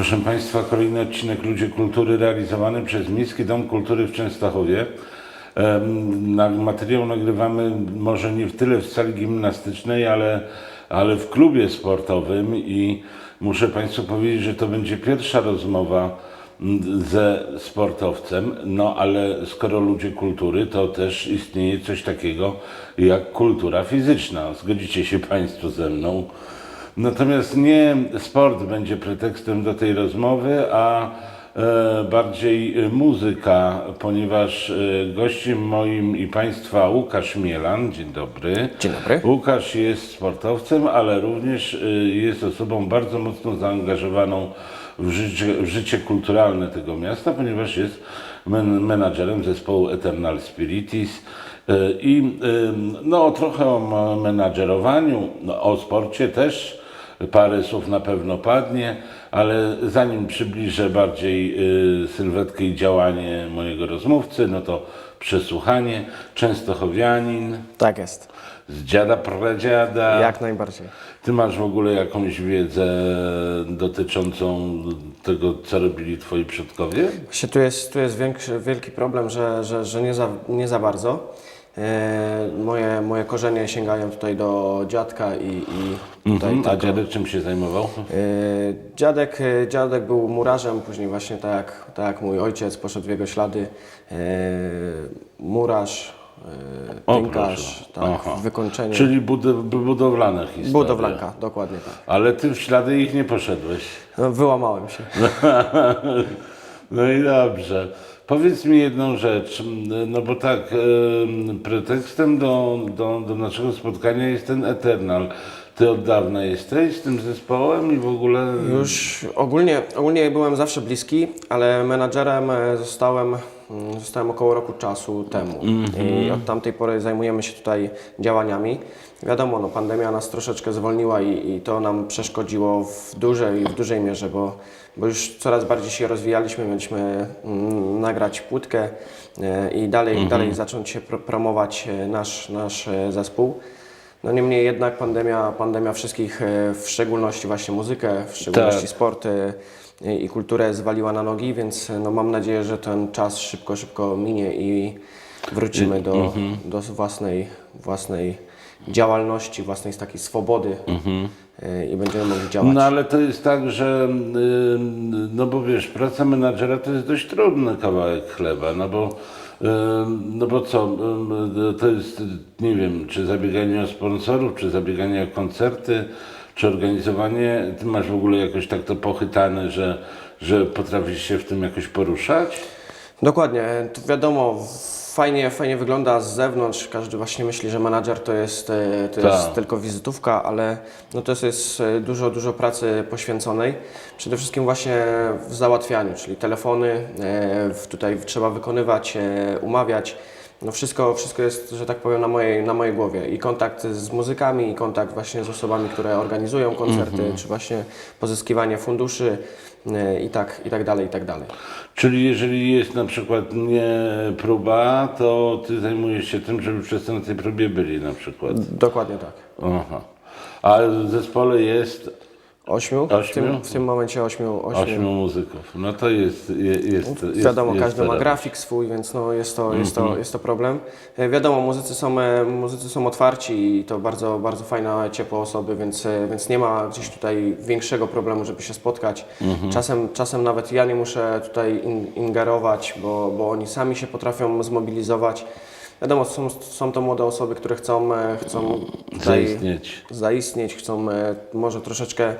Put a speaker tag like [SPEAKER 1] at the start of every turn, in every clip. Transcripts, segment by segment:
[SPEAKER 1] Proszę Państwa, kolejny odcinek Ludzie Kultury realizowany przez Miejski Dom Kultury w Częstochowie. Materiał nagrywamy może nie w tyle w sali gimnastycznej, ale, ale w klubie sportowym i muszę Państwu powiedzieć, że to będzie pierwsza rozmowa ze sportowcem, no ale skoro ludzie kultury, to też istnieje coś takiego jak kultura fizyczna. Zgodzicie się Państwo ze mną? Natomiast nie sport będzie pretekstem do tej rozmowy, a e, bardziej e, muzyka, ponieważ e, gościem moim i Państwa Łukasz Mielan, dzień dobry.
[SPEAKER 2] Dzień dobry.
[SPEAKER 1] Łukasz jest sportowcem, ale również jest osobą bardzo mocno zaangażowaną w życie, w życie kulturalne tego miasta, ponieważ jest men, menadżerem zespołu Eternal Spiritis. I no, trochę o menadżerowaniu, no, o sporcie też parę słów na pewno padnie, ale zanim przybliżę bardziej y, sylwetkę i działanie mojego rozmówcy, no to przesłuchanie. Częstochowianin,
[SPEAKER 2] Tak jest,
[SPEAKER 1] z dziada pradziada.
[SPEAKER 2] jak najbardziej.
[SPEAKER 1] Ty masz w ogóle jakąś wiedzę dotyczącą tego, co robili twoi przodkowie?
[SPEAKER 2] Właśnie tu jest, tu jest większy, wielki problem, że, że, że nie, za, nie za bardzo. E, moje, moje korzenie sięgają tutaj do dziadka i, i tutaj
[SPEAKER 1] Mhm. A dziadek czym się zajmował?
[SPEAKER 2] E, Dziadek, e, dziadek był murarzem, później właśnie tak jak, tak jak mój ojciec poszedł w jego ślady. Murarz,
[SPEAKER 1] proszę.
[SPEAKER 2] tak,
[SPEAKER 1] Aha.
[SPEAKER 2] wykończenie.
[SPEAKER 1] Czyli budy, budowlane historie.
[SPEAKER 2] Budowlanka, dokładnie tak.
[SPEAKER 1] Ale ty w ślady ich nie poszedłeś.
[SPEAKER 2] No, wyłamałem się.
[SPEAKER 1] No i dobrze. Powiedz mi jedną rzecz, no bo tak, em, pretekstem do, do, do naszego spotkania jest ten Eternal. Ty od dawna jesteś z tym zespołem i w ogóle...
[SPEAKER 2] Już ogólnie, ogólnie byłem zawsze bliski, ale menadżerem e, zostałem, zostałem około roku czasu temu. I od tamtej pory zajmujemy się tutaj działaniami. Wiadomo, no, pandemia nas troszeczkę zwolniła i, i to nam przeszkodziło w dużej, w dużej mierze, bo, bo już coraz bardziej się rozwijaliśmy, mieliśmy mm, nagrać płytkę e, i dalej, dalej zacząć się pro, promować e, nasz, nasz e, zespół. No niemniej jednak pandemia, pandemia wszystkich, w szczególności właśnie muzykę, w szczególności
[SPEAKER 1] Tak.
[SPEAKER 2] sport e, i kulturę zwaliła na nogi, więc no mam nadzieję, że ten czas szybko, szybko minie i wrócimy do, do własnej, własnej działalności, własnej takiej swobody e, i będziemy mogli działać.
[SPEAKER 1] No ale to jest tak, że ym, no bo wiesz, praca menadżera to jest dość trudny kawałek chleba, no bo ym, no bo co, ym, to jest, nie wiem, czy zabieganie o sponsorów, czy zabieganie o koncerty, czy organizowanie, ty masz w ogóle jakoś tak to pochytane, że, że potrafisz się w tym jakoś poruszać?
[SPEAKER 2] Dokładnie, to wiadomo, fajnie, fajnie wygląda z zewnątrz. Każdy właśnie myśli, że menadżer to jest, e, to
[SPEAKER 1] Tak.
[SPEAKER 2] jest tylko wizytówka, ale no to jest e, dużo, dużo pracy poświęconej. Przede wszystkim właśnie w załatwianiu, czyli telefony, e, tutaj trzeba wykonywać, umawiać. No wszystko, wszystko jest, że tak powiem, na mojej, na mojej głowie. I kontakt z muzykami, i kontakt właśnie z osobami, które organizują koncerty, czy właśnie pozyskiwanie funduszy e, i tak, i tak dalej, i tak dalej.
[SPEAKER 1] Czyli jeżeli jest na przykład nie próba, to ty zajmujesz się tym, żeby wszyscy na tej próbie byli na przykład.
[SPEAKER 2] Dokładnie tak.
[SPEAKER 1] Aha. A w zespole jest
[SPEAKER 2] Ośmiu? W,
[SPEAKER 1] Ośmiu?
[SPEAKER 2] tym, w tym momencie ośmiu. ośmiu.
[SPEAKER 1] ośmiu muzyków. No to jest. je- jest, jest
[SPEAKER 2] Wiadomo,
[SPEAKER 1] jest
[SPEAKER 2] każdy ma grafik swój, więc no jest, to, jest,
[SPEAKER 1] Mhm.
[SPEAKER 2] to, jest to problem. E, Wiadomo, muzycy są, e, muzycy są otwarci i to bardzo, bardzo fajne, ciepłe osoby, więc, e, więc nie ma gdzieś tutaj większego problemu, żeby się spotkać.
[SPEAKER 1] Mhm.
[SPEAKER 2] Czasem, czasem nawet ja nie muszę tutaj in, ingerować, bo, bo oni sami się potrafią zmobilizować. Wiadomo, są, są to młode osoby, które chcą, e, chcą tutaj
[SPEAKER 1] Zaistnieć.
[SPEAKER 2] zaistnieć, chcą e, może troszeczkę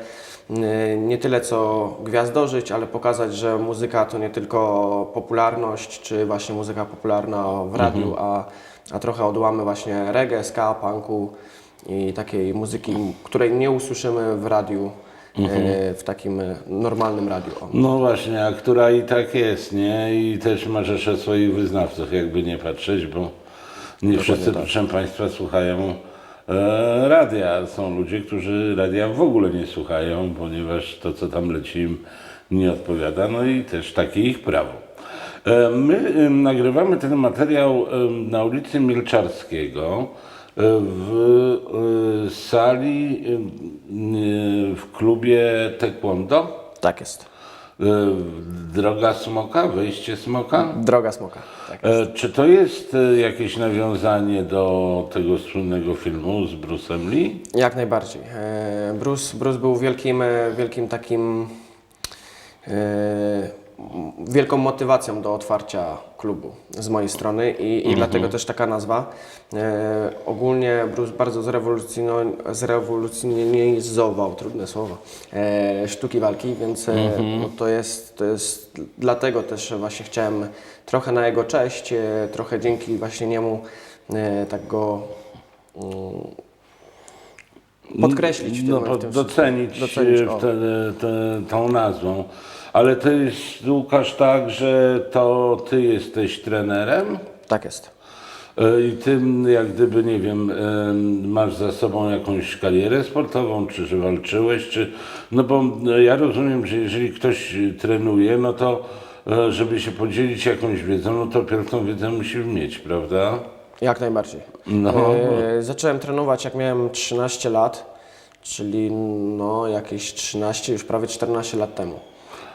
[SPEAKER 2] e, nie tyle co gwiazdożyć, ale pokazać, że muzyka to nie tylko popularność, czy właśnie muzyka popularna w radiu, a, a trochę odłamy właśnie reggae, ska, punku i takiej muzyki, której nie usłyszymy w radiu, e, w takim normalnym radiu.
[SPEAKER 1] No właśnie, a która i tak jest, nie? I też ma rzeszę swoich wyznawców, jakby nie patrzeć, bo nie wszyscy,
[SPEAKER 2] tak.
[SPEAKER 1] proszę Państwa, słuchają e, radia. Są ludzie, którzy radia w ogóle nie słuchają, ponieważ to, co tam leci, im nie odpowiada, no i też takie ich prawo. E, My e, nagrywamy ten materiał e, na ulicy Milczarskiego e, w e, sali e, w klubie Taekwondo.
[SPEAKER 2] Tak jest.
[SPEAKER 1] Droga Smoka, Wejście Smoka.
[SPEAKER 2] Droga Smoka. Tak.
[SPEAKER 1] E, Czy to jest e, jakieś nawiązanie do tego słynnego filmu z Bruce'em Lee?
[SPEAKER 2] Jak najbardziej. E, Bruce, Bruce był wielkim, wielkim takim wielką motywacją do otwarcia klubu z mojej strony i, i dlatego też taka nazwa. E, ogólnie Bruce bardzo zrewolucjonizował, trudne słowo, e, sztuki walki, więc e, no to, jest, to jest dlatego też właśnie chciałem trochę na jego cześć, e, trochę dzięki właśnie niemu e, tak go mm, podkreślić w tym,
[SPEAKER 1] no,
[SPEAKER 2] w tym
[SPEAKER 1] docenić.
[SPEAKER 2] Docenić,
[SPEAKER 1] e,
[SPEAKER 2] o.
[SPEAKER 1] te, te, tą nazwą. Ale to jest, Łukasz, tak, że to ty jesteś trenerem
[SPEAKER 2] Tak jest.
[SPEAKER 1] e, i ty jak gdyby, nie wiem, e, masz za sobą jakąś karierę sportową, czy że walczyłeś, czy... No bo e, ja rozumiem, że jeżeli ktoś e, trenuje, no to e, żeby się podzielić jakąś wiedzą, no to pierw tą wiedzę musi mieć, prawda?
[SPEAKER 2] Jak najbardziej.
[SPEAKER 1] No.
[SPEAKER 2] E, zacząłem trenować jak miałem 13 lat, czyli no jakieś 13, już prawie 14 lat temu.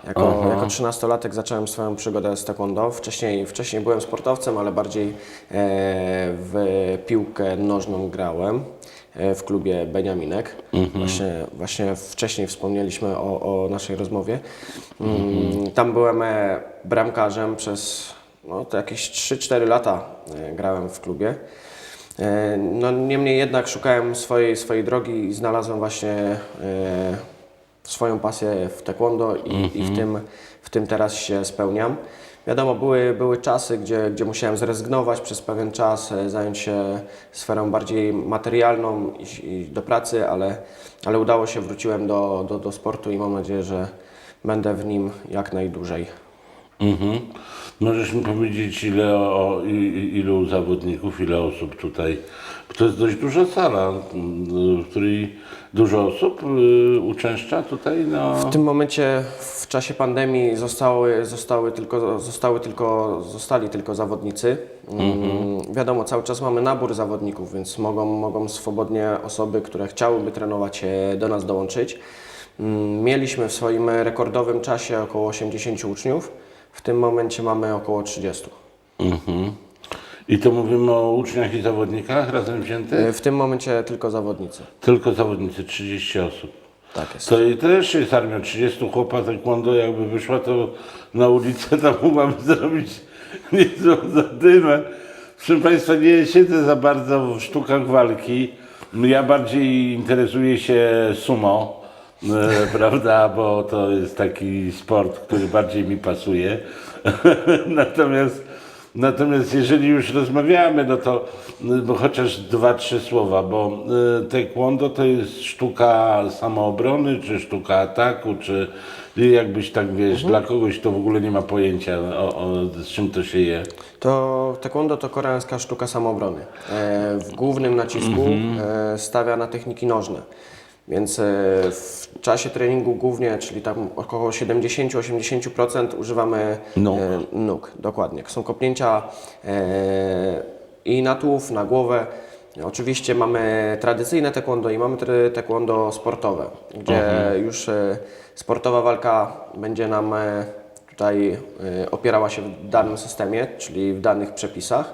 [SPEAKER 2] Jako, jako 13-latek zacząłem swoją przygodę z taekwondo. Wcześniej, wcześniej byłem sportowcem, ale bardziej e, w piłkę nożną grałem e, w klubie Beniaminek. Właśnie, właśnie wcześniej wspomnieliśmy o, o naszej rozmowie. Mm, Tam byłem e, bramkarzem przez no, to jakieś 3-4 lata e, grałem w klubie. E, No, niemniej jednak szukałem swojej, swojej drogi i znalazłem właśnie e, swoją pasję w taekwondo i, i w, tym, w tym teraz się spełniam. Wiadomo, były, były czasy, gdzie, gdzie musiałem zrezygnować przez pewien czas, zająć się sferą bardziej materialną, iść, iść do pracy, ale, ale udało się, wróciłem do, do, do sportu i mam nadzieję, że będę w nim jak najdłużej.
[SPEAKER 1] Mhm. Możesz mi powiedzieć, ile o, i- ilu zawodników, ile osób tutaj? To jest dość duża sala, w której dużo osób y, uczęszcza tutaj na...
[SPEAKER 2] W tym momencie w czasie pandemii zostały, zostały, tylko, zostały tylko, zostali tylko zawodnicy. Mm, Wiadomo, cały czas mamy nabór zawodników, więc mogą, mogą swobodnie osoby, które chciałyby trenować e, do nas dołączyć. Mm, Mieliśmy w swoim rekordowym czasie około 80 uczniów. W tym momencie mamy około 30.
[SPEAKER 1] Mhm. I to mówimy o uczniach i zawodnikach razem wziętych?
[SPEAKER 2] E, W tym momencie tylko zawodnicy.
[SPEAKER 1] Tylko zawodnicy, 30 osób.
[SPEAKER 2] Tak jest.
[SPEAKER 1] To i też jest armia, 30 chłopa taekwondo jakby wyszła, to na ulicę tam mamy zrobić niezłą zadymę. Proszę Państwa, nie siedzę za bardzo w sztukach walki. Ja bardziej interesuję się sumo, prawda, bo to jest taki sport, który bardziej mi pasuje. Natomiast Natomiast jeżeli już rozmawiamy, no to bo chociaż dwa, trzy słowa, bo y, taekwondo to jest sztuka samoobrony, czy sztuka ataku, czy jakbyś tak wiesz, dla kogoś to w ogóle nie ma pojęcia o, o, z czym to się je.
[SPEAKER 2] To taekwondo to koreańska sztuka samoobrony. E, w głównym nacisku e, stawia na techniki nożne. Więc e, w czasie treningu głównie, czyli tam około 70-80% używamy
[SPEAKER 1] Nóg.
[SPEAKER 2] e, nóg. Dokładnie. Są kopnięcia e, i na tułów, na głowę. Oczywiście mamy tradycyjne taekwondo i mamy taekwondo sportowe, gdzie już e, sportowa walka będzie nam tutaj opierała się w danym systemie, czyli w danych przepisach,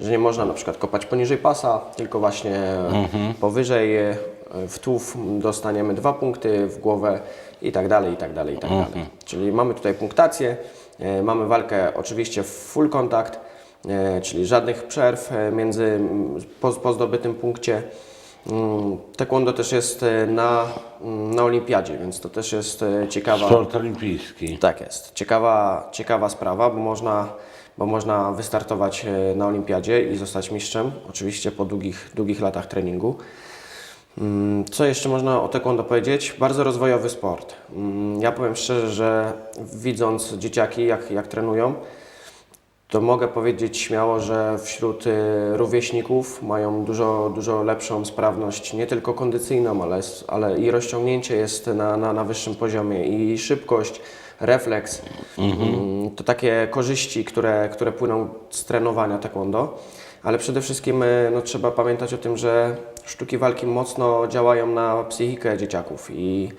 [SPEAKER 2] że nie można na przykład kopać poniżej pasa, tylko właśnie powyżej e, w tułów dostaniemy dwa punkty, w głowę i tak dalej, i tak dalej, i tak dalej. Czyli mamy tutaj punktację, e, mamy walkę oczywiście w full kontakt, e, czyli żadnych przerw e, między po, po zdobytym punkcie. Mm, Taekwondo też jest na, mm, na olimpiadzie, więc to też jest ciekawa.
[SPEAKER 1] Sport olimpijski.
[SPEAKER 2] Tak jest. Ciekawa, ciekawa sprawa, bo można, bo można wystartować na olimpiadzie i zostać mistrzem, oczywiście po długich, długich latach treningu. Mm, Co jeszcze można o taekwondo powiedzieć? Bardzo rozwojowy sport. Mm, Ja powiem szczerze, że widząc dzieciaki, jak, jak trenują, to mogę powiedzieć śmiało, że wśród y, rówieśników mają dużo, dużo lepszą sprawność, nie tylko kondycyjną, ale, ale i rozciągnięcie jest na, na, na wyższym poziomie, i szybkość, refleks. Mm, To takie korzyści, które, które płyną z trenowania taekwondo. Ale przede wszystkim y, no, trzeba pamiętać o tym, że sztuki walki mocno działają na psychikę dzieciaków i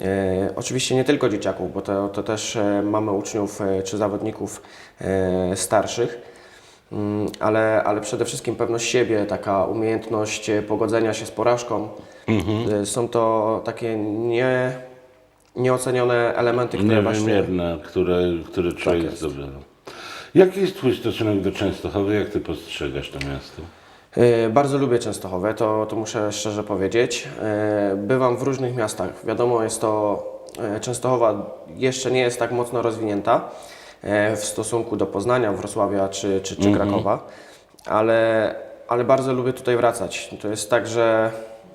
[SPEAKER 2] E, oczywiście nie tylko dzieciaków, bo to, to też e, mamy uczniów e, czy zawodników e, starszych, Mm, ale, ale przede wszystkim pewność siebie, taka umiejętność e, pogodzenia się z porażką. E, Są to takie nie, nieocenione elementy, które właśnie...
[SPEAKER 1] Niewymierne, które, które człowiek
[SPEAKER 2] jest.
[SPEAKER 1] zdobywa. Jaki jest Twój stosunek do Częstochowy? Jak Ty postrzegasz to miasto?
[SPEAKER 2] E, Bardzo lubię Częstochowę, to, to muszę szczerze powiedzieć. E, Bywam w różnych miastach. Wiadomo, jest to e, Częstochowa jeszcze nie jest tak mocno rozwinięta w stosunku do Poznania, Wrocławia czy, czy, czy Krakowa, ale, ale bardzo lubię tutaj wracać. To jest tak, że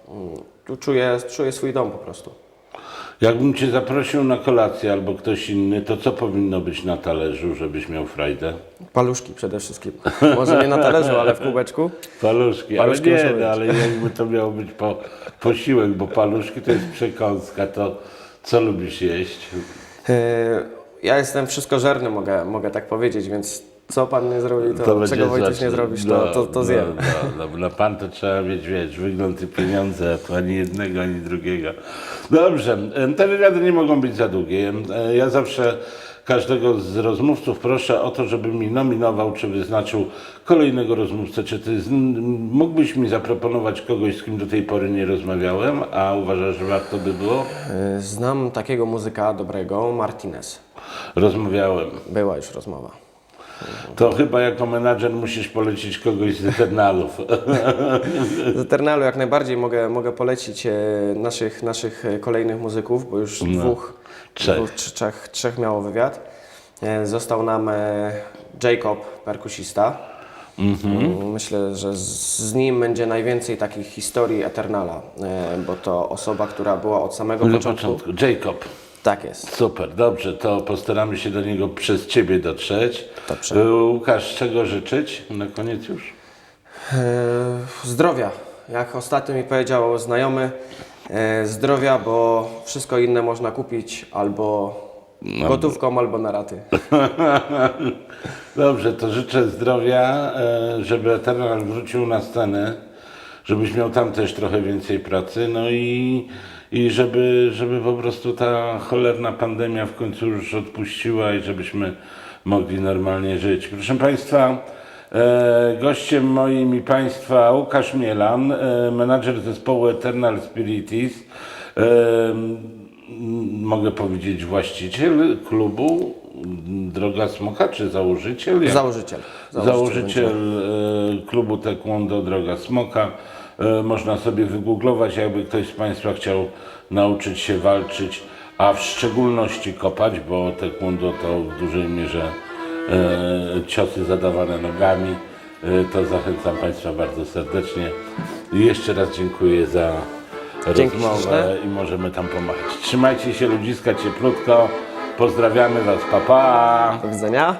[SPEAKER 2] mm, tu czuję, czuję swój dom po prostu.
[SPEAKER 1] Jakbym Cię zaprosił na kolację albo ktoś inny, to co powinno być na talerzu, żebyś miał frajdę?
[SPEAKER 2] Paluszki przede wszystkim. Może nie na talerzu, ale w kubeczku.
[SPEAKER 1] Paluszki,
[SPEAKER 2] Paluszki
[SPEAKER 1] ale nie, no, ale jakby to miało być po, posiłek, bo paluszki to jest przekąska, to co lubisz jeść?
[SPEAKER 2] E, Ja jestem wszystkożerny, mogę, mogę tak powiedzieć, więc co Pan nie zrobi, to,
[SPEAKER 1] będzie
[SPEAKER 2] czego Wojtuś
[SPEAKER 1] znaczy-
[SPEAKER 2] nie zrobisz, to,
[SPEAKER 1] no,
[SPEAKER 2] to, to zjem.
[SPEAKER 1] No, no, no, pan to trzeba mieć, wiesz, wygląd i pieniądze, a tu ani jednego, ani drugiego. Dobrze, te wywiady nie mogą być za długie. E, Ja zawsze każdego z rozmówców proszę o to, żeby mi nominował, czy wyznaczył kolejnego rozmówcę. Czy ty mógłbyś mi zaproponować kogoś, z kim do tej pory nie rozmawiałem, a uważasz, że warto by było?
[SPEAKER 2] E, Znam takiego muzyka dobrego, Martinez.
[SPEAKER 1] Rozmawiałem.
[SPEAKER 2] Była już rozmowa.
[SPEAKER 1] To chyba jako menadżer musisz polecić kogoś z Eternalów.
[SPEAKER 2] Z Eternalu jak najbardziej mogę, mogę polecić e, naszych, naszych e, kolejnych muzyków, bo już dwóch,
[SPEAKER 1] No. Trzech.
[SPEAKER 2] dwóch trzech, trzech miało wywiad. E, Został nam Jacob, perkusista.
[SPEAKER 1] Mhm.
[SPEAKER 2] Mm, Myślę, że z, nim będzie najwięcej takich historii Eternala, bo to osoba, która była od samego początku.
[SPEAKER 1] Jacob.
[SPEAKER 2] Tak jest.
[SPEAKER 1] Super, dobrze, to postaramy się do niego przez Ciebie dotrzeć.
[SPEAKER 2] Dobrze.
[SPEAKER 1] E, Łukasz, czego życzyć na koniec już?
[SPEAKER 2] E, Zdrowia. Jak ostatnio mi powiedział znajomy, e, zdrowia, bo wszystko inne można kupić albo gotówką, albo na raty.
[SPEAKER 1] Dobrze, to życzę zdrowia, e, żeby Eternal wrócił na scenę, żebyś miał tam też trochę więcej pracy, no i, i żeby, żeby po prostu ta cholerna pandemia w końcu już odpuściła i żebyśmy mogli normalnie żyć. Proszę Państwa, e, gościem moim i Państwa Łukasz Mielan, e, menadżer zespołu Eternal Spiritis, e, mogę powiedzieć właściciel klubu Droga Smoka, czy założyciel?
[SPEAKER 2] Założyciel.
[SPEAKER 1] Założyciel e, klubu Taekwondo Droga Smoka. E, Można sobie wygooglować, jakby ktoś z Państwa chciał nauczyć się walczyć, a w szczególności kopać, bo Taekwondo to w dużej mierze e, ciosy zadawane nogami. E, To zachęcam Państwa bardzo serdecznie. I jeszcze raz dziękuję za
[SPEAKER 2] Dzięki
[SPEAKER 1] rozmowę
[SPEAKER 2] śliczne.
[SPEAKER 1] i możemy tam pomagać. Trzymajcie się ludziska cieplutko. Pozdrawiamy Was, papa. Pa.
[SPEAKER 2] Do widzenia.